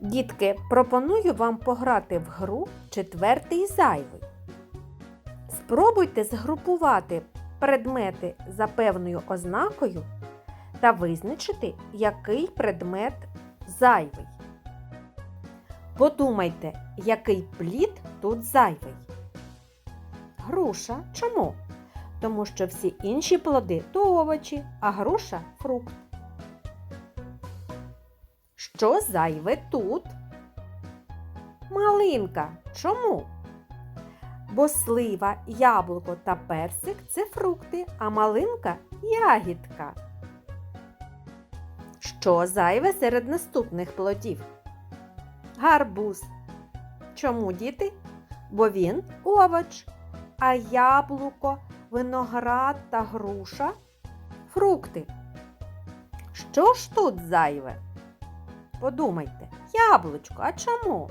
Дітки, пропоную вам пограти в гру четвертий зайвий. Спробуйте згрупувати предмети за певною ознакою та визначити, який предмет зайвий. Подумайте, який плід тут зайвий. Груша чому? Тому що всі інші плоди то овочі, а груша фрукт. Що зайве тут? Малинка. Чому? Бо слива, яблуко та персик це фрукти, а малинка ягідка. Що зайве серед наступних плодів? Гарбуз. Чому діти? Бо він овоч, а яблуко, виноград та груша фрукти. Що ж тут зайве? Подумайте, яблучко, а чому?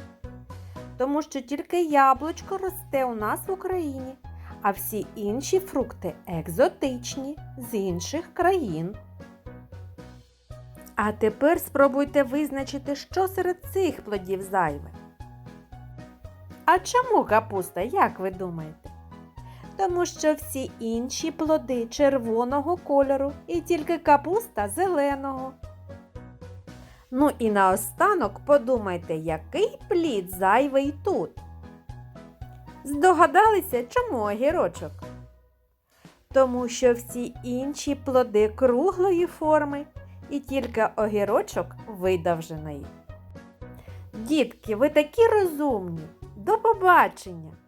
Тому що тільки яблучко росте у нас в Україні, а всі інші фрукти екзотичні з інших країн. А тепер спробуйте визначити, що серед цих плодів зайве. А чому капуста, як ви думаєте? Тому що всі інші плоди червоного кольору і тільки капуста зеленого. Ну і наостанок подумайте, який плід зайвий тут. Здогадалися, чому огірочок? Тому що всі інші плоди круглої форми і тільки огірочок видовжений. Дітки, ви такі розумні. До побачення!